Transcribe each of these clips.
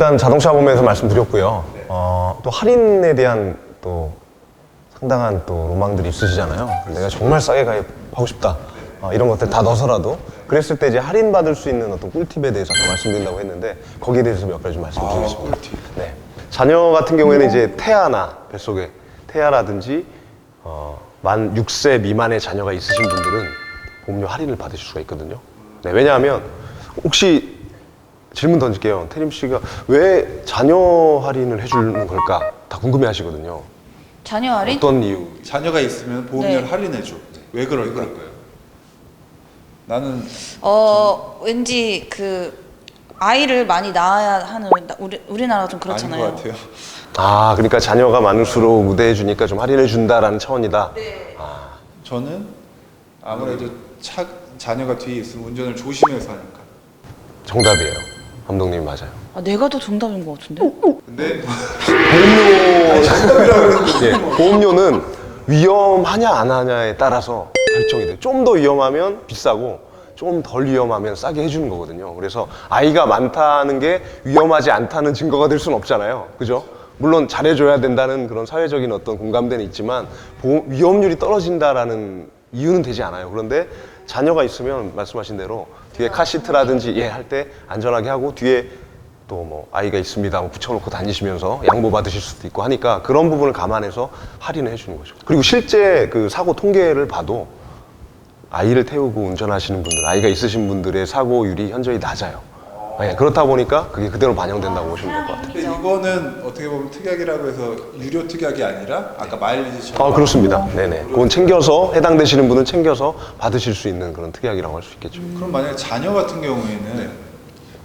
어, 일단 자동차 보면서 말씀드렸고요. 어, 또 할인에 대한 또 상당한 또 로망들이 있으시잖아요. 내가 정말 싸게 가입하고 싶다. 어, 이런 것들 다 넣어서라도 그랬을 때 이제 할인 받을 수 있는 어떤 꿀팁에 대해서 아까 말씀드린다고 했는데 거기에 대해서 몇 가지 좀 말씀드리겠습니다. 네. 자녀 같은 경우에는 이제 태아나 뱃속에 태아라든지 어, 만 6세 미만의 자녀가 있으신 분들은 보험료 할인을 받으실 수가 있거든요. 네, 왜냐하면 혹시 질문 던질게요. 태림 씨가 왜 자녀 할인을 해주는 걸까? 다 궁금해 하시거든요. 자녀 할인? 어떤 이유? 자녀가 있으면 보험료를 네. 할인해줘. 왜 그럴까? 나는 어 왠지 그 아이를 많이 낳아야 하는 우리 우리나라가 좀 그렇잖아요. 아닌 것 같아요. 아, 그러니까 자녀가 많을수록 우대해 주니까 좀 할인해 준다라는 차원이다. 저는 아무래도 차, 자녀가 뒤에 있으면 운전을 조심해서 하니까. 정답이에요. 감독님이 맞아요. 아, 내가 더 정답인 것 같은데? 근데 보험료, 예, 보험료는 위험하냐 안 하냐에 따라서 결정이 돼요. 좀 더 위험하면 비싸고 좀 덜 위험하면 싸게 해주는 거거든요. 그래서 아이가 많다는 게 위험하지 않다는 증거가 될 수는 없잖아요. 그죠? 물론 잘해줘야 된다는 그런 사회적인 어떤 공감대는 있지만 보험- 위험률이 떨어진다라는 이유는 되지 않아요. 그런데 자녀가 있으면 말씀하신 대로 뒤에 카시트라든지 예 할 때 안전하게 하고 뒤에 또 뭐 아이가 있습니다 뭐 붙여놓고 다니시면서 양보 받으실 수도 있고 하니까 그런 부분을 감안해서 할인을 해주는 거죠. 그리고 실제 그 사고 통계를 봐도 아이를 태우고 운전하시는 분들, 아이가 있으신 분들의 사고율이 현저히 낮아요. 예, 그렇다 보니까 그게 그대로 반영된다고 보시면 될 것 같아요. 근데 이거는 어떻게 보면 특약이라고 해서 유료 특약이 아니라 아까 마일리지처럼 아 그렇습니다. 네네. 그건 챙겨서 해당되시는 분은 챙겨서 받으실 수 있는 그런 특약이라고 할 수 있겠죠. 그럼 만약에 자녀 같은 경우에는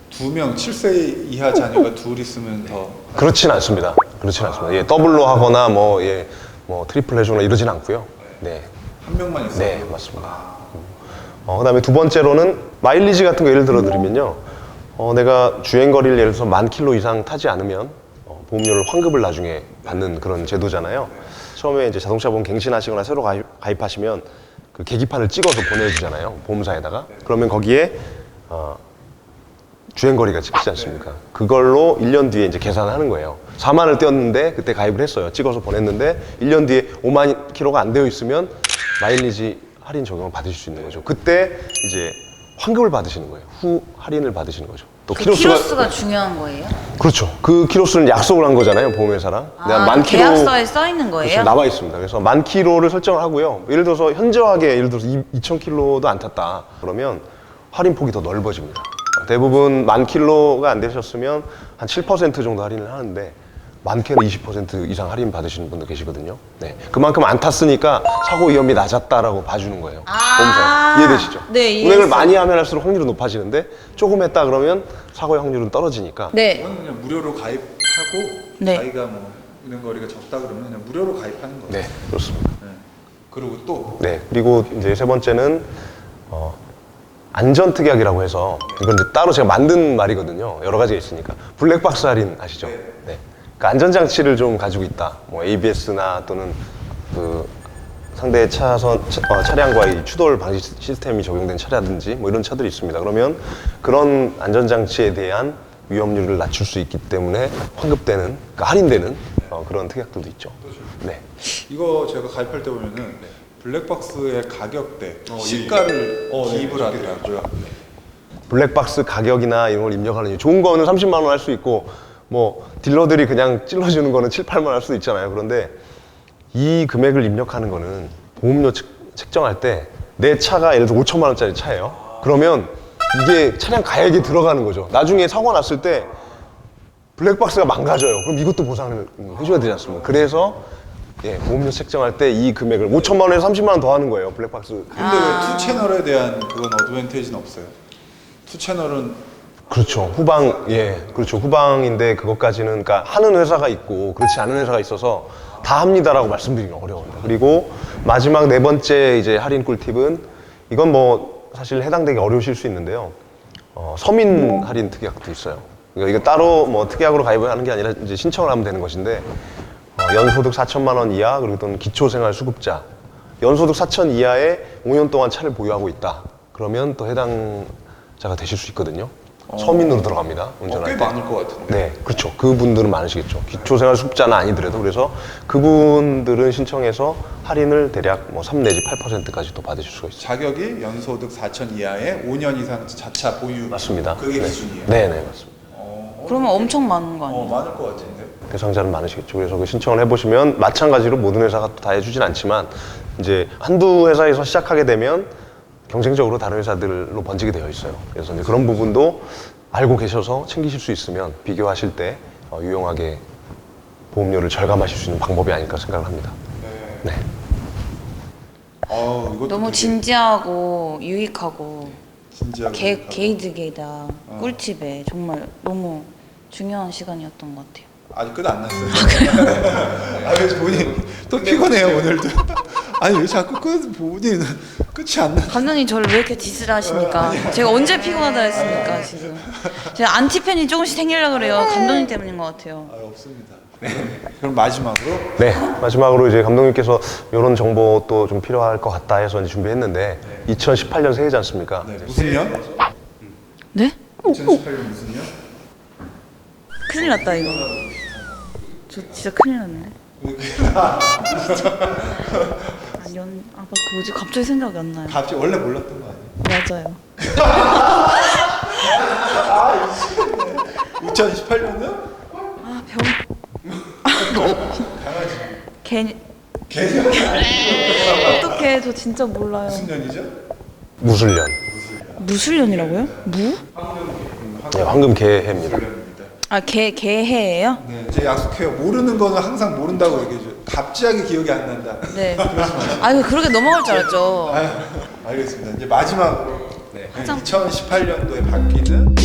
두 명 7세 이하 자녀가 둘 있으면 더 그렇진 않습니다. 그렇진 않습니다. 예, 더블로 하거나 뭐 예, 뭐 트리플 해주거나 이러진 않고요. 네. 한 명만 있어도 네, 맞습니다. 어, 그다음에 두 번째로는 마일리지 같은 거 예를 들어 드리면요. 어, 내가 주행 거리를 예를 들어서 만 킬로 이상 타지 않으면 어, 보험료를 환급을 나중에 받는 그런 제도잖아요. 처음에 이제 자동차 보험 갱신하시거나 새로 가입, 가입 하시면 그 계기판을 찍어서 보내주잖아요. 보험사에다가. 그러면 거기에 어, 주행 거리가 찍히지 않습니까? 그걸로 1년 뒤에 이제 계산하는 거예요. 4만을 떼었는데 그때 가입을 했어요. 찍어서 보냈는데 1년 뒤에 5만 킬로가 안 되어 있으면 마일리지 할인 적용을 받으실 수 있는 거죠. 그때 이제 환급을 받으시는 거예요. 후 할인을 받으시는 거죠. 또 그 키로수가 키로수가 중요한 거예요? 그렇죠. 그 키로수는 약속을 한 거잖아요. 보험회사랑. 아, 만 킬로- 계약서에 써 있는 거예요? 그렇죠. 나와 있습니다. 그래서 만 킬로를 설정을 하고요. 예를 들어서 현저하게 예를 들어서 2천 킬로도 안 탔다. 그러면 할인 폭이 더 넓어집니다. 대부분 만 킬로가 안 되셨으면 한 7% 정도 할인을 하는데 많게는 20% 이상 할인 받으시는 분도 계시거든요. 네. 그만큼 안 탔으니까 사고 위험이 낮았다라고 봐주는 거예요. 아. 보험사 이해되시죠? 네, 이해했어요. 운행을 많이 하면 할수록 확률은 높아지는데 조금 했다 그러면 사고의 확률은 떨어지니까 네. 그냥 무료로 가입하고 네. 자기가 뭐 운행 거리가 적다 그러면 그냥 무료로 가입하는 거예요. 네, 그렇습니다. 네. 그리고 또 네, 그리고 이제 세 번째는 어, 안전특약이라고 해서 이건 이제 따로 제가 만든 말이거든요. 여러 가지가 있으니까 블랙박스 할인 아시죠? 네. 그러니까 안전장치를 좀 가지고 있다. 뭐 ABS나 또는 그 상대 차선 차, 어, 차량과의 추돌 방지 시- 시스템이 적용된 차라든지 뭐 이런 차들이 있습니다. 그러면 그런 안전장치에 대한 위험률을 낮출 수 있기 때문에 환급되는, 그러니까 할인되는 어, 그런 특약들도 있죠. 네. 이거 제가 가입할 때 보면은 블랙박스의 가격대 시가를 기입을 하더라고요. 블랙박스 가격이나 이런 걸 입력하는. 좋은 거는 30만 원 할 수 있고 뭐 딜러들이 그냥 찔러주는 거는 7, 8만 원할 수도 있잖아요. 그런데 이 금액을 입력하는 거는 보험료 측, 책정할 때 내 차가 예를 들어 5천만 원짜리 차예요. 그러면 이게 차량 가액에 들어가는 거죠. 나중에 사고 났을 때 블랙박스가 망가져요. 그럼 이것도 보상을 해줘야 되지 않습니까? 그래서 예, 보험료 책정할 때 이 금액을 5천만 원에서 30만 원 더 하는 거예요. 블랙박스 근데 왜 투 채널에 대한 그건 어드밴테이지는 없어요? 투 채널은 그렇죠. 후방, 예, 그렇죠. 후방인데 그것까지는, 그러니까 하는 회사가 있고 그렇지 않은 회사가 있어서 다 합니다라고 말씀드리기가 어려워요. 그리고 마지막 네 번째 이제 할인 꿀팁은 이건 뭐 사실 해당되기 어려우실 수 있는데요. 어, 서민 할인 특약도 있어요. 그러니까 이거 따로 뭐 특약으로 가입을 하는 게 아니라 이제 신청을 하면 되는 것인데 어, 연소득 4천만 원 이하 그리고 또는 기초생활수급자 연소득 4천 이하에 5년 동안 차를 보유하고 있다. 그러면 또 해당자가 되실 수 있거든요. 서민으로 들어갑니다. 어, 운전할 꽤 때. 많을 것 같은데. 네, 그렇죠. 그분들은 많으시겠죠. 기초생활 수급자는 아니더라도 그래서 그분들은 신청해서 할인을 대략 뭐 3 내지 8%까지 또 받으실 수가 있어요. 자격이 연소득 4천 이하에 5년 이상 자차 보유. 맞습니다. 그게 네. 기준이에요. 네, 네, 맞습니다. 그러면 엄청 많은 거 어, 아니에요? 많을 것 같은데. 대상자는 많으시겠죠. 그래서 그 신청을 해보시면 마찬가지로 모든 회사가 또다 해주진 않지만 이제 한두 회사에서 시작하게 되면 경쟁적으로 다른 회사들로 번지게 되어 있어요. 그래서 이제 그런 부분도 알고 계셔서 챙기실 수 있으면 비교하실 때 어, 유용하게 보험료를 절감하실 수 있는 방법이 아닐까 생각을 합니다. 네. 어, 이것도 너무 되게 진지하고 유익하고 진지하게. 개, 생각하고. 게이득이다 꿀팁에 정말 너무 중요한 시간이었던 것 같아요. 아직 끝 안 났어요. 아, 왜 본인 또 피곤해요 오늘도. 아니 왜 자꾸 끝 본인 끝이 안 나? 감독님 저를 왜 이렇게 디스를 하십니까? 제가 언제 피곤하다 했습니까 지금? 제가 안티팬이 조금씩 생기려고 그래요. 감독님 때문인 것 같아요. 아, 없습니다. 네. 그럼 마지막으로 네, 마지막으로 이제 감독님께서 이런 정보 또 좀 필요할 것 같다 해서 이제 준비했는데 2018년 새해지 않습니까? 네, 무슨 년? 네? 2018년 무슨 년? 큰일 났다 이거. 저 진짜 큰일 났네. 아, 연, 아, 막 뭐지? 갑자기 생각이 안 나요. 갑자기 원래 몰랐던 거 아니에요? 맞아요. 2018년은? 아, 병. 개. 개년 어떡해, 저 진짜 몰라요. 무슨 년이죠? 무술년. 무술년이라고요? 무? 네, 황금 개해입니다. 아, 개, 개해예요? 네, 제 약속해요. 모르는 거는 항상 모른다고 얘기해줘요. 갑자기 기억이 안 난다. 네. 아, 이거 그렇게 넘어갈 줄 알았죠. 아유, 알겠습니다. 이제 마지막으로 네, 화장- 2018년도에 바뀌는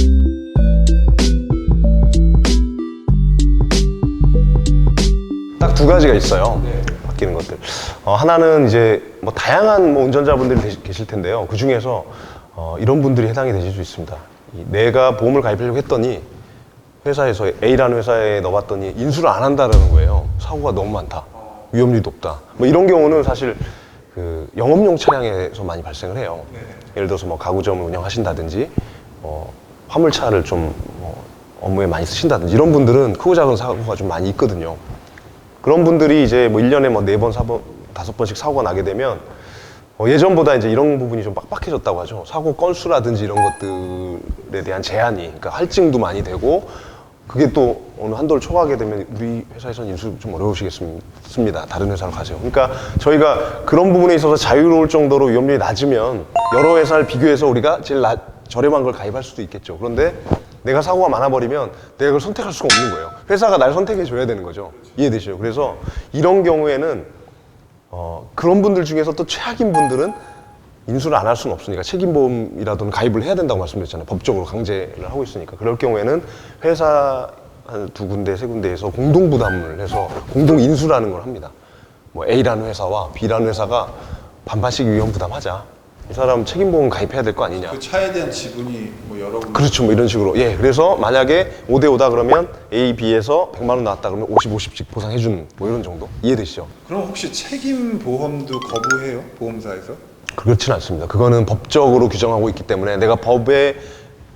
딱 두 가지가 있어요. 바뀌는 것들. 어, 하나는 이제 뭐 다양한 뭐 운전자분들이 계시- 계실 텐데요. 그 중에서 어, 이런 분들이 해당이 되실 수 있습니다. 이 내가 보험을 가입하려고 했더니 회사에서 A라는 회사에 넣어봤더니 인수를 안 한다라는 거예요. 사고가 너무 많다. 위험률이 높다. 뭐 이런 경우는 사실 그 영업용 차량에서 많이 발생을 해요. 예를 들어서 뭐 가구점을 운영하신다든지 어, 화물차를 좀 뭐, 업무에 많이 쓰신다든지 이런 분들은 크고 작은 사고가 좀 많이 있거든요. 그런 분들이 이제 뭐 1년에 뭐 4번, 4번, 5번씩 사고가 나게 되면 어, 예전보다 이제 이런 부분이 좀 빡빡해졌다고 하죠. 사고 건수라든지 이런 것들에 대한 제한이, 그러니까 할증도 많이 되고, 그게 또 어느 한도를 초과하게 되면 우리 회사에서는 인수 좀 어려우시겠습니다. 다른 회사로 가세요. 그러니까 저희가 그런 부분에 있어서 자유로울 정도로 위험률이 낮으면 여러 회사를 비교해서 우리가 제일 낮, 저렴한 걸 가입할 수도 있겠죠. 그런데 내가 사고가 많아버리면 내가 그걸 선택할 수가 없는 거예요. 회사가 날 선택해 줘야 되는 거죠. 이해되시죠? 그래서 이런 경우에는 어, 그런 분들 중에서 또 최악인 분들은 인수를 안 할 수는 없으니까 책임보험이라도는 가입을 해야 된다고 말씀드렸잖아요. 법적으로 강제를 하고 있으니까. 그럴 경우에는 회사 한 두 군데, 세 군데에서 공동 부담을 해서 공동 인수라는 걸 합니다. 뭐 A라는 회사와 B라는 회사가 반반씩 위험 부담하자. 이 사람 책임보험 가입해야 될 거 아니냐. 그 차에 대한 지분이 뭐 여러 군 그렇죠. 뭐 이런 식으로. 예. 그래서 만약에 5대 5다 그러면 A, B에서 100만 원 나왔다 그러면 50, 50씩 보상해 주는 뭐 이런 정도. 이해되시죠? 그럼 혹시 책임 보험도 거부해요? 보험사에서? 그렇지는 않습니다. 그거는 법적으로 규정하고 있기 때문에 내가 법의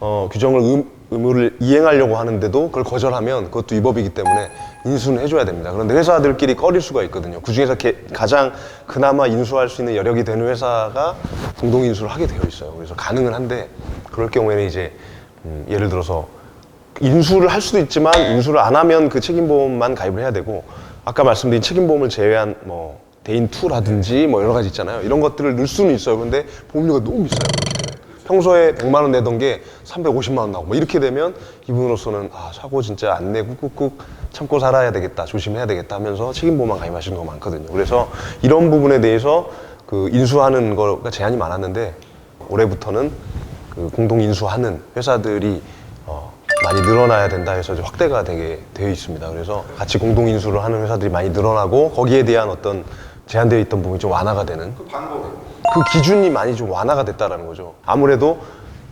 어, 규정을 의, 의무를 이행하려고 하는데도 그걸 거절하면 그것도 위법이기 때문에 인수는 해줘야 됩니다. 그런데 회사들끼리 꺼릴 수가 있거든요. 그 중에서 가장 그나마 인수할 수 있는 여력이 되는 회사가 공동 인수를 하게 되어 있어요. 그래서 가능은 한데 그럴 경우에는 이제 음, 예를 들어서 인수를 할 수도 있지만 인수를 안 하면 그 책임보험만 가입을 해야 되고 아까 말씀드린 책임보험을 제외한 뭐 대인 투라든지 뭐 여러 가지 있잖아요. 이런 것들을 넣을 수는 있어요. 근데 보험료가 너무 비싸요. 평소에 100만 원 내던 게 350만 원 나오고 뭐 이렇게 되면 이분으로서는 아 사고 진짜 안 내고 꾹꾹 참고 살아야 되겠다 조심해야 되겠다 하면서 책임보험만 가입하시는 거 많거든요 그래서 이런 부분에 대해서 그 인수하는 거가 제한이 많았는데 올해부터는 그 공동 인수하는 회사들이 어, 많이 늘어나야 된다 해서 이제 확대가 되게 되어 있습니다. 그래서 같이 공동 인수를 하는 회사들이 많이 늘어나고 거기에 대한 어떤 제한되어 있던 부분이 좀 완화가 되는 그 방법은? 그 기준이 많이 좀 완화가 됐다라는 거죠. 아무래도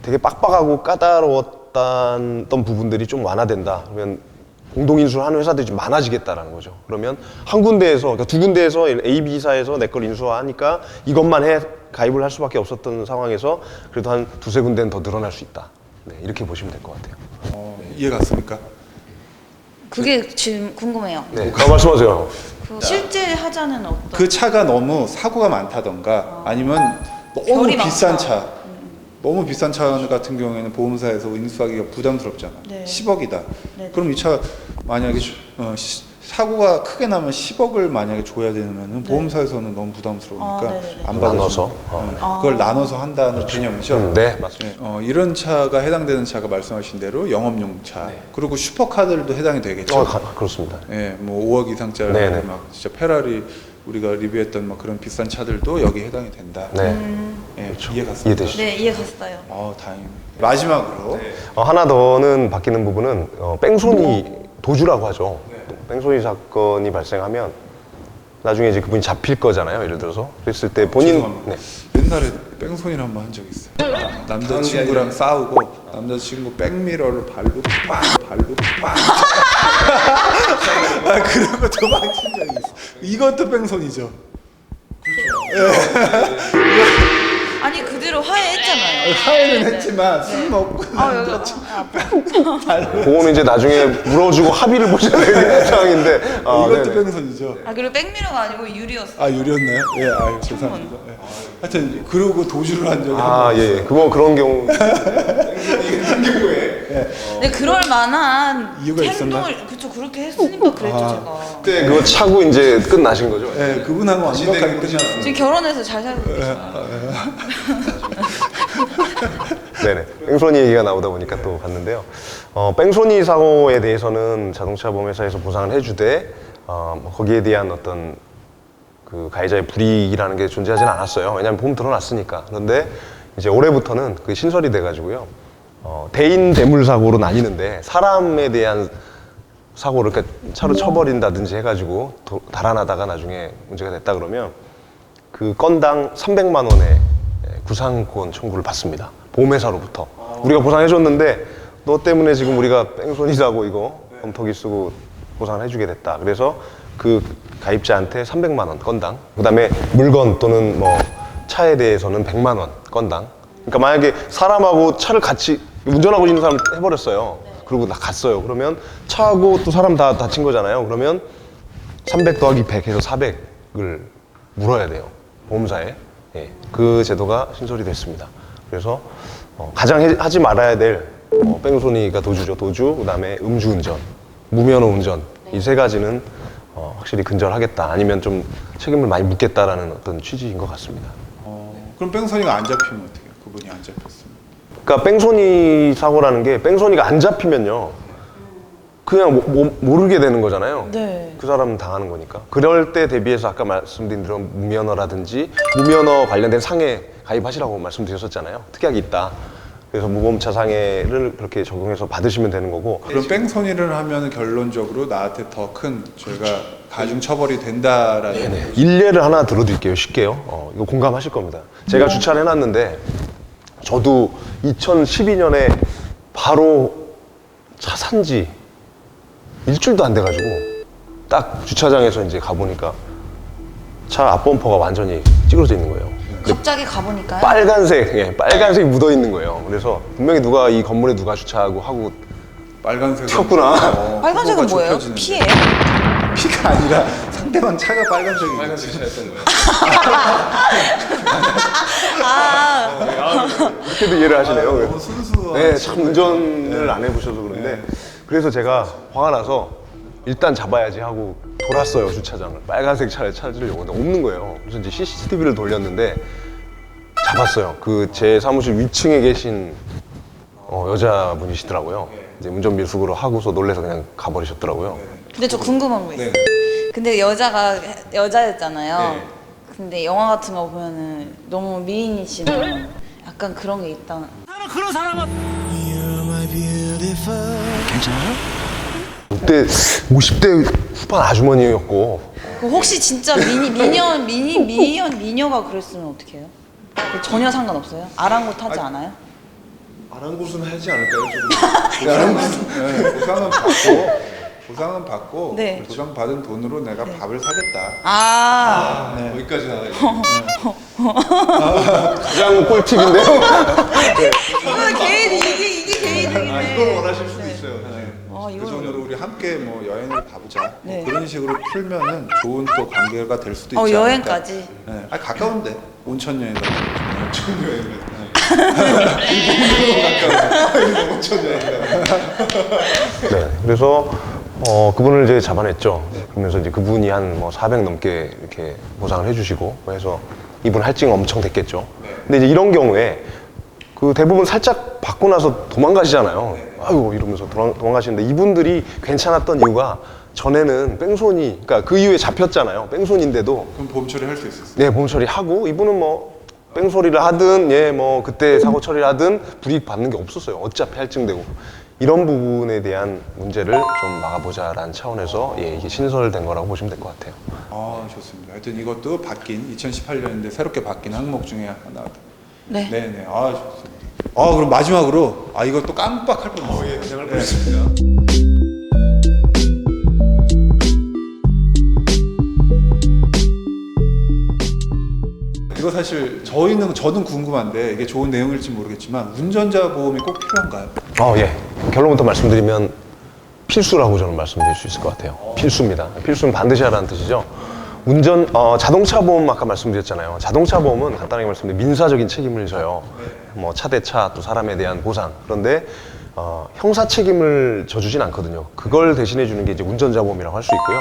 되게 빡빡하고 까다로웠던 부분들이 좀 완화된다. 그러면 공동인수를 하는 회사들이 좀 많아지겠다라는 거죠. 그러면 한 군데에서, 그러니까 두 군데에서 A, B사에서 내 걸 인수하니까 이것만 해 가입을 할 수밖에 없었던 상황에서 그래도 한 두세 군데는 더 늘어날 수 있다. 네, 이렇게 보시면 될 것 같아요. 어, 이해 갔습니까? 그게 지금 궁금해요. 네, 더 말씀하세요. 그 실제 하자는 어떤? 그 차가 너무 사고가 많다던가 아니면 너무 비싼 많다. 차 너무 비싼 차 같은 경우에는 보험사에서 인수하기가 부담스럽잖아 네. 10억이다 네. 그럼 이 차 만약에 주- 어, 시- 사고가 크게 나면 10억을 만약에 줘야 되면은 보험사에서는 너무 부담스러우니까 아, 네네네. 안 받아서 나눠서? 어, 그걸 나눠서 한다는 개념이죠 음, 네, 맞습니다. 네, 어, 이런 차가 해당되는 차가 말씀하신 대로 영업용 차 그리고 슈퍼카들도 해당이 되겠죠 어, 가- 그렇습니다. 예, 뭐 5억 이상짜리 네네. 막 진짜 페라리 우리가 리뷰했던 막 그런 비싼 차들도 여기 해당이 된다. 네. 예, 이해 갔습니다. 이해되시죠? 네 이해 갔어요. 어, 다행이네. 마지막으로 어, 하나 더는 바뀌는 부분은 어, 뺑소니 도주라고 하죠. 뺑소니 사건이 발생하면 나중에 이제 그분이 잡힐 거잖아요. 예를 들어서 그랬을 때 본인 죄송합니다. 네. 옛날에 뺑소니를 한번 한적 있어요. 남자친구랑 싸우고 남자친구 백미러를 발로 빵 발로 빵. 아 그러고 도망친 적이 있어. 이것도 뺑소니죠. 아니 그대로 화해 했잖아요. 화해는 했지만 술 먹고 아 여기 남자친구 아. 발로. 그거는 이제 나중에 물어주고 합의를 보셔야 되는 상황인데 아, 이것도 네네. 뺑소니죠. 아 그리고 백미러가 아니고 유리였어. 아 유리였나요? 예, 아유 죄송합니다. 예. 하여튼 그러고 도주를 한 적이 아, 한 번. 예, 예. 그거 그런 경우 근데 그럴 만한 이유가 행동을 그쵸 그렇게 했으니까 그랬죠 제가. 그때 그거 차고 이제 끝나신 거죠. 예, 그분하고 완벽하게 끝났습니다. 지금 결혼해서 잘 살고 계시죠. 네네. 뺑소니 얘기가 나오다 보니까 또 갔는데요. 어, 뺑소니 사고에 대해서는 자동차 보험회사에서 보상을 해주되 어, 뭐 거기에 대한 어떤 그 가해자의 불이익이라는 게 존재하지는 않았어요. 왜냐하면 보험 들어놨으니까. 그런데 이제 올해부터는 그 신설이 돼가지고요. 어, 대인 대물 사고로 나뉘는데 사람에 대한 사고를 그러니까 차로 쳐버린다든지 해가지고 도- 달아나다가 나중에 문제가 됐다 그러면 그 건당 300만 원의 구상권 청구를 받습니다. 보험회사로부터. 우리가 보상해줬는데 너 때문에 지금 우리가 뺑소니 사고 이거 검토기 쓰고 보상을 해주게 됐다. 그래서 그 가입자한테 300만 원 건당. 그다음에 물건 또는 뭐 차에 대해서는 100만 원 건당. 그러니까 만약에 사람하고 차를 같이 운전하고 있는 사람 해버렸어요. 그리고 나 갔어요. 그러면 차하고 또 사람 다 다친 거잖아요. 그러면 300 더하기 100 해서 400을 물어야 돼요. 보험사에. 예, 그 제도가 신설이 됐습니다. 그래서 어, 가장 해- 하지 말아야 될 어, 뺑소니가 도주죠. 도주, 그다음에 음주운전, 무면허 운전 이 세 가지는 어, 확실히 근절하겠다. 아니면 좀 책임을 많이 묻겠다라는 어떤 취지인 것 같습니다. 어, 그럼 뺑소니가 안 잡히면 어떻게 해요? 그분이 안 잡혔으면. 그러니까 뺑소니 사고라는 게 뺑소니가 안 잡히면요. 그냥 모, 모- 모 르게 되는 거잖아요. 네. 그 사람 당하는 거니까. 그럴 때 대비해서 아까 말씀드린 대로 무면허라든지 무면허 관련된 상해 가입하시라고 말씀드렸었잖아요. 특약이 있다. 그래서 무보험차 상해를 그렇게 적용해서 받으시면 되는 거고. 그럼 뺑소니를 하면 결론적으로 나한테 더 큰 죄가 가중 처벌이 된다라는 일례를 하나 들어드릴게요. 쉽게요. 어, 이거 공감하실 겁니다. 제가 주차를 해놨는데 저도 2012년에 바로 차 산지 일주일도 안 돼가지고 딱 주차장에서 이제 가보니까 차 앞범퍼가 완전히 찌그러져 있는 거예요. 갑자기 가보니까요. 빨간색, 예, 빨간색이 묻어 있는 거예요. 그래서 분명히 누가 이 건물에 누가 주차하고 하고 빨간색 튀었구나. 빨간색은 뭐예요? 피해요? 피가 아니라 상대방 차가 빨간색이 빨간색 아 이렇게도 이해를 하시네요. 너무 순수한 네, 참 운전을 안 해보셔서 그런데 그래서 제가 화가 나서 일단 잡아야지 하고 돌았어요 주차장을 빨간색 차를 찾으려고 근데 없는 거예요. 그래서 이제 CCTV를 돌렸는데 잡았어요. 그 제 사무실 위층에 계신 어, 여자분이시더라고요. 이제 운전 밀숙으로 하고서 놀래서 그냥 가버리셨더라고요. 근데 저 궁금한 거 있어요. 네. 근데 여자가 여자였잖아요. 네. 근데 영화 같은 거 보면은 너무 미인이시면 약간 그런 게 있다. 그 때 50대 후반 아주머니였고 그 혹시 진짜 미니 미녀 미니 미녀 미녀가 그랬으면 어떻게 해요? 그 전혀 상관없어요? 아랑곳하지 않아요? 아랑곳은 하지 않을까요? 네, 보상은 받고 보상은 받고 네. 보상 받은 돈으로 내가 밥을 사겠다. 아, 여기까지 나가요. 가장 꿀팁인데요. 개인 함께 뭐 여행을 가보자 뭐 네. 그런 식으로 풀면은 좋은 또 관계가 될 수도 있지 어, 않을까. 여행까지. 네. 아 가까운데 온천 여행 가면 온천 여행 일본 온천 여행 가면 네, 그래서 어, 그분을 이제 잡아냈죠. 그러면서 이제 그분이 한 뭐 400 넘게 이렇게 보상을 해주시고 해서 이분 할증 엄청 됐겠죠. 근데 이제 이런 경우에 그 대부분 살짝 받고 나서 도망가시잖아요. 아유 이러면서 도망, 도망가시는데 이분들이 괜찮았던 이유가 전에는 뺑소니, 그러니까 그 이후에 잡혔잖아요. 뺑소니인데도 그럼 보험 처리할 수 있었어요. 네, 보험 처리하고 이분은 뭐 뺑소리를 하든 예, 뭐 그때 사고 처리를 하든 불이익 받는 게 없었어요. 어차피 할증되고 이런 부분에 대한 문제를 좀 막아보자라는 차원에서 예, 이게 신설된 거라고 보시면 될 것 같아요. 아 좋습니다. 하여튼 이것도 바뀐 2018년인데 새롭게 바뀐 항목 중에 하나. 네. 네네. 아 좋습니다. 아 그럼 마지막으로 아 이것도 깜빡할 뻔했어요. 예, 진행을 보겠습니다. 이거 사실 저희는 저는 궁금한데 이게 좋은 내용일지 모르겠지만 운전자 보험이 꼭 필요한가요? 어, 예. 결론부터 말씀드리면 필수라고 저는 말씀드릴 수 있을 것 같아요. 필수입니다. 필수는 반드시 하라는 뜻이죠. 운전, 어, 자동차 보험 아까 말씀드렸잖아요. 자동차 보험은 간단하게 말씀드리면 민사적인 책임을 져요. 뭐 차 대차 또 사람에 대한 보상. 그런데 어, 형사 책임을 져주진 않거든요. 그걸 대신해 주는 게 이제 운전자 보험이라고 할 수 있고요.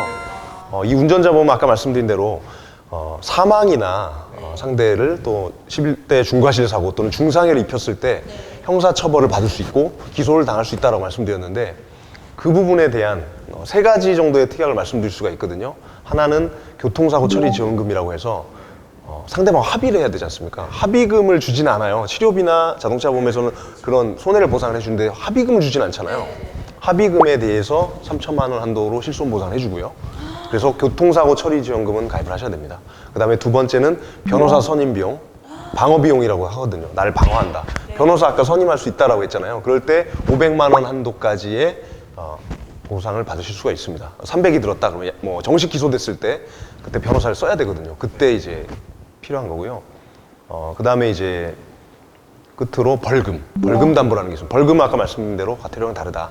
어, 이 운전자 보험은 아까 말씀드린 대로 어, 사망이나 어, 상대를 또 11대 중과실 사고 또는 중상해를 입혔을 때 형사 처벌을 받을 수 있고 기소를 당할 수 있다고 말씀드렸는데 그 부분에 대한 어, 세 가지 정도의 특약을 말씀드릴 수가 있거든요. 하나는 교통사고 처리 지원금이라고 해서 어, 상대방 합의를 해야 되지 않습니까? 합의금을 주진 않아요. 치료비나 자동차 보험에서는 그런 손해를 보상을 해주는데 합의금을 주진 않잖아요. 합의금에 대해서 3천만 원 한도로 실손 보상을 해주고요. 그래서 교통사고 처리 지원금은 가입을 하셔야 됩니다. 그 다음에 두 번째는 변호사 선임 비용, 방어 비용이라고 하거든요. 나를 방어한다. 변호사 아까 선임할 수 있다라고 했잖아요. 그럴 때 500만 원 한도까지의 어, 보상을 받으실 수가 있습니다. 300이 들었다 그러면 뭐 정식 기소됐을 때 그때 변호사를 써야 되거든요. 그때 이제 필요한 거고요. 어, 그 다음에 이제 끝으로 벌금, 벌금 담보라는 게 있습니다. 벌금은 아까 말씀드린 대로 과태료랑 다르다.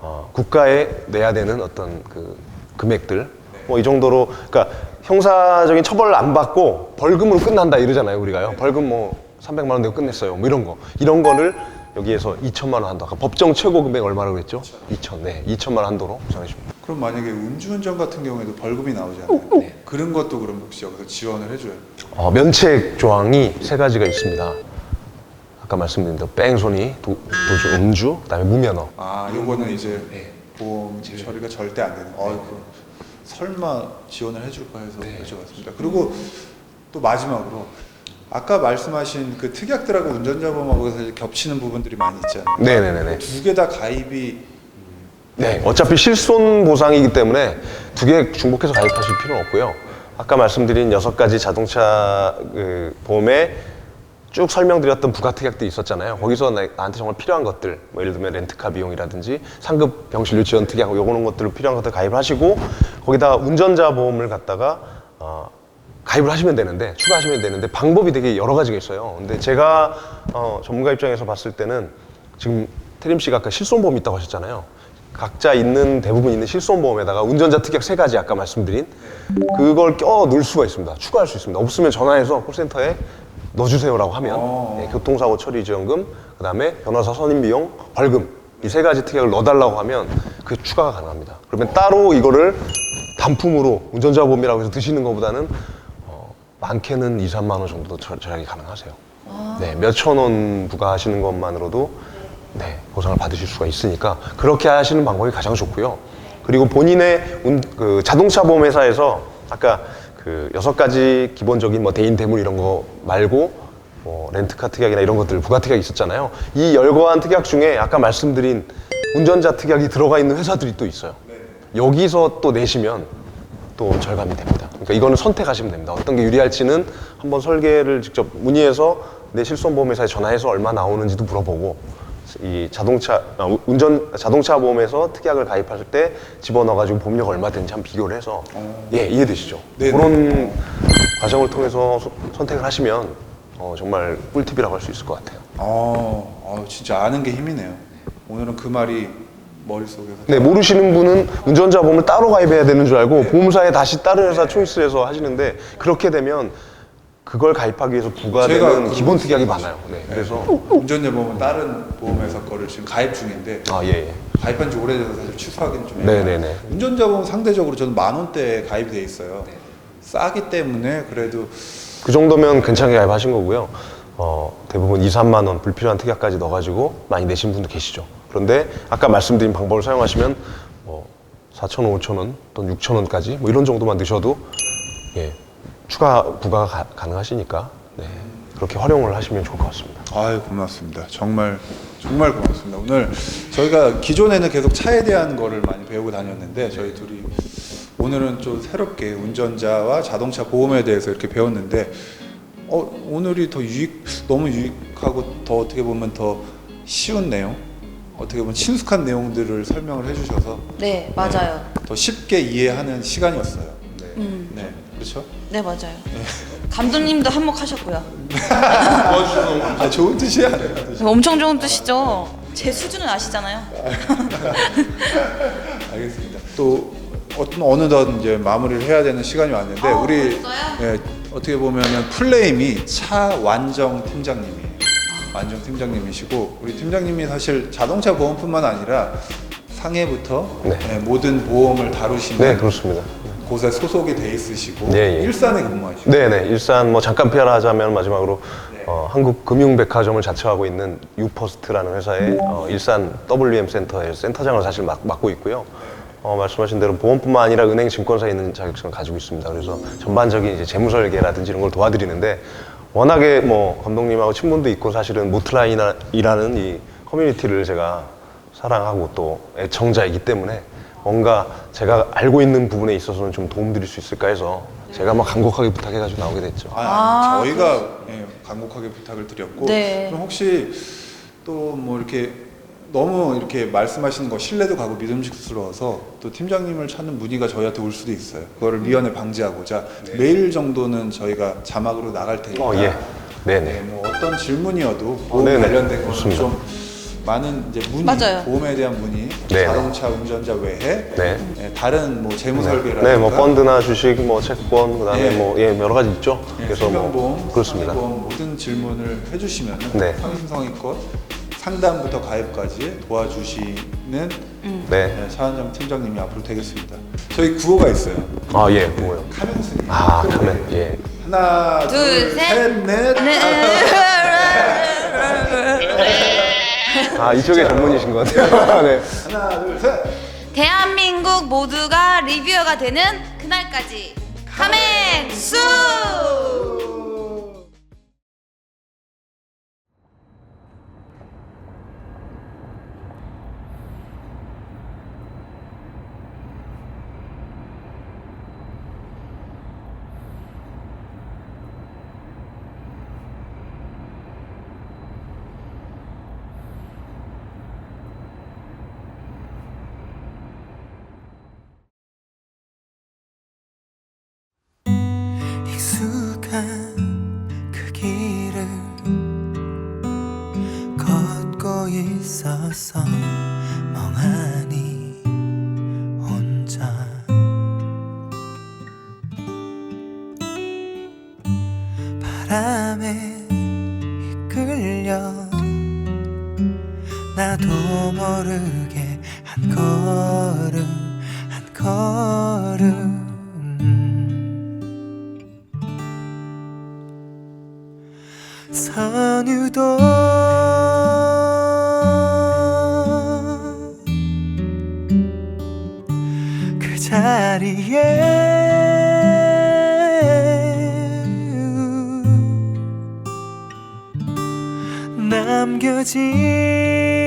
어, 국가에 내야 되는 어떤 그 금액들, 뭐 이 정도로, 그러니까 형사적인 처벌을 안 받고 벌금으로 끝난다 이러잖아요, 우리가요. 벌금 뭐 300만 원 내고 끝냈어요, 뭐 이런 거. 이런 거를 여기에서 2천만 원 한도, 아까 법정 최고 금액 얼마라고 그랬죠? 2천, 네, 2천만 원 한도로 보상해 줍니다. 그럼 만약에 음주운전 같은 경우에도 벌금이 나오잖아요. 그런 것도 그럼 혹시 여기서 지원을 해줘요? 어, 면책 조항이 세 가지가 있습니다. 아까 말씀드린 대로 뺑소니, 도, 도주, 음주, 그다음에 무면허. 아, 요거는 이제 보험 처리가 절대 안 되는. 아, 그 설마 지원을 해줄까 해서 여쭤봤습니다. 그리고 또 마지막으로 아까 말씀하신 그 특약들하고 운전자 보험하고 사실 겹치는 부분들이 많이 있잖아요. 네네네네. 두 개 다 가입이 네, 어차피 실손 보상이기 때문에 두 개 중복해서 가입하실 필요는 없고요. 아까 말씀드린 여섯 가지 자동차 그 보험에 쭉 설명드렸던 부가 특약들이 있었잖아요. 거기서 나- 나한테 정말 필요한 것들, 뭐 예를 들면 렌트카 비용이라든지 상급 병실료 지원 특약, 요거는 것들 필요한 것들 가입하시고 거기다 운전자 보험을 갖다가 어, 가입을 하시면 되는데 추가하시면 되는데 방법이 되게 여러 가지가 있어요. 근데 제가 어, 전문가 입장에서 봤을 때는 지금 태림 씨가 아까 실손보험 있다고 하셨잖아요. 각자 있는 대부분 있는 실손보험에다가 운전자 특약 세 가지 아까 말씀드린 그걸 껴 넣을 수가 있습니다. 추가할 수 있습니다. 없으면 전화해서 콜센터에 넣어주세요라고 하면 어. 예, 교통사고 처리 지원금, 그다음에 변호사 선임 비용, 벌금 이 세 가지 특약을 넣어달라고 하면 그 추가가 가능합니다. 그러면 따로 이거를 단품으로 운전자 보험이라고 해서 드시는 것보다는 어, 많게는 2, 3만 원 정도 절- 절약이 가능하세요. 네, 몇천 원 부과하시는 것만으로도 네, 보상을 받으실 수가 있으니까 그렇게 하시는 방법이 가장 좋고요. 그리고 본인의 운- 그 자동차 보험 회사에서 아까 그 여섯 가지 기본적인 뭐 대인 대물 이런 거 말고 뭐 렌트카 특약이나 이런 것들 부가 특약이 있었잖아요. 이 열거한 특약 중에 아까 말씀드린 운전자 특약이 들어가 있는 회사들이 또 있어요. 여기서 또 내시면 또 절감이 됩니다. 그러니까 이거는 선택하시면 됩니다. 어떤 게 유리할지는 한번 설계를 직접 문의해서 내 실손 보험회사에 전화해서 얼마 나오는지도 물어보고 이 자동차 아, 우- 운전 자동차 보험에서 특약을 가입하실 때 집어넣어가지고 보험료가 얼마 되는지 한번 비교를 해서 예 이해되시죠? 네네. 그런 과정을 통해서 소- 선택을 하시면 어, 정말 꿀팁이라고 할 수 있을 것 같아요. 어, 어, 진짜 아는 게 힘이네요. 오늘은 그 말이 머릿속에서 네, 모르시는 분은 운전자 보험을 따로 가입해야 되는 줄 알고 보험사에 다시 다른 회사 초이스해서 하시는데 그렇게 되면 그걸 가입하기 위해서 부과되는 기본 특약이 많아요. 네, 그래서 운전자 보험은 다른 보험회사 거를 지금 가입 중인데 아 예. 예. 가입한 지 오래돼서 사실 취소하기는 좀 네, 애매해요. 네, 네. 운전자 보험 상대적으로 저는 만 원대에 가입이 돼 있어요. 싸기 때문에 그래도 그 정도면 괜찮게 가입하신 거고요. 어, 대부분 2, 3만 원 불필요한 특약까지 넣어가지고 많이 내신 분도 계시죠. 그런데 아까 말씀드린 방법을 사용하시면 뭐 4천 원, 5천 원 또는 6천 원까지 뭐 이런 정도만 넣으셔도 예, 추가 부과가 가, 가능하시니까 네, 그렇게 활용을 하시면 좋을 것 같습니다. 아유 고맙습니다. 정말 정말 고맙습니다. 오늘 저희가 기존에는 계속 차에 대한 거를 많이 배우고 다녔는데 저희 둘이 오늘은 좀 새롭게 운전자와 자동차 보험에 대해서 이렇게 배웠는데 어, 오늘이 더 유익 너무 유익하고 더 어떻게 보면 더 쉬운 내용 어떻게 보면 친숙한 내용들을 설명을 해주셔서 네, 맞아요. 더 쉽게 이해하는 시간이었어요. 네, 음. 네 그렇죠. 네, 맞아요. 감독님도 한몫하셨고요. 아 좋은 뜻이야. 엄청 좋은 뜻이죠. 제 수준은 아시잖아요. 알겠습니다. 또 어떤 어느덧 이제 마무리를 해야 되는 시간이 왔는데 어, 우리 벌써요? 예, 어떻게 보면은 플레임이 차완정 팀장님이 완정 팀장님이시고 우리 팀장님이 사실 자동차 보험뿐만 아니라 상해부터 네. 예, 모든 보험을 다루시는 네, 그렇습니다. 곳에 소속이 돼 있으시고 예, 예. 일산에 근무하시고 네, 네. 일산 뭐 잠깐 피하자면 마지막으로 어, 한국 금융백화점을 자처하고 있는 유퍼스트라는 회사의 어, 일산 WM 센터의 센터장을 사실 맡, 맡고 있고요. 어, 말씀하신 대로 보험뿐만 아니라 은행 증권사에 있는 자격증을 가지고 있습니다. 그래서 전반적인 이제 재무 설계라든지 이런 걸 도와드리는데 워낙에 뭐 감독님하고 친분도 있고 사실은 모트라인이라는 이 커뮤니티를 제가 사랑하고 또 애청자이기 때문에 뭔가 제가 알고 있는 부분에 있어서는 좀 도움드릴 수 있을까 해서 제가 막 간곡하게 부탁해가지고 나오게 됐죠. 아, 아, 저희가 예, 간곡하게 부탁을 드렸고 네. 그럼 혹시 또 뭐 이렇게 너무 이렇게 말씀하시는 거 신뢰도 가고 믿음직스러워서 또 팀장님을 찾는 문의가 저희한테 올 수도 있어요. 그거를 미연에 방지하고자 메일 정도는 저희가 자막으로 나갈 테니까 어, 예. 네, 네 네. 뭐 어떤 질문이어도 보험 네네. 관련된 거는 좋습니다. 좀 많은 이제 문의, 맞아요. 보험에 대한 문의, 네네. 자동차 운전자 외에 네. 예, 다른 뭐 재무 설계라든가 네, 뭐 펀드나 주식, 뭐 채권, 그다음에 예. 뭐 예, 여러 가지 있죠. 예, 그래서 생명보험, 뭐 그렇습니다. 손해보험 모든 질문을 해주시면 네. 성심성의껏 상담부터 가입까지 도와주시는 네. 네, 차원장 팀장님이 앞으로 되겠습니다. 저희 구호가 있어요. 아 예, 뭐요? 카멘스님. 아, 그러면 예. 하나, 둘, 둘, 셋. 셋, 넷. 아 이쪽에 전문이신 것 같아요. 네. 하나, 둘, 셋. 대한민국 모두가 리뷰어가 되는 그날까지 카멘 수! 자리에. 남겨진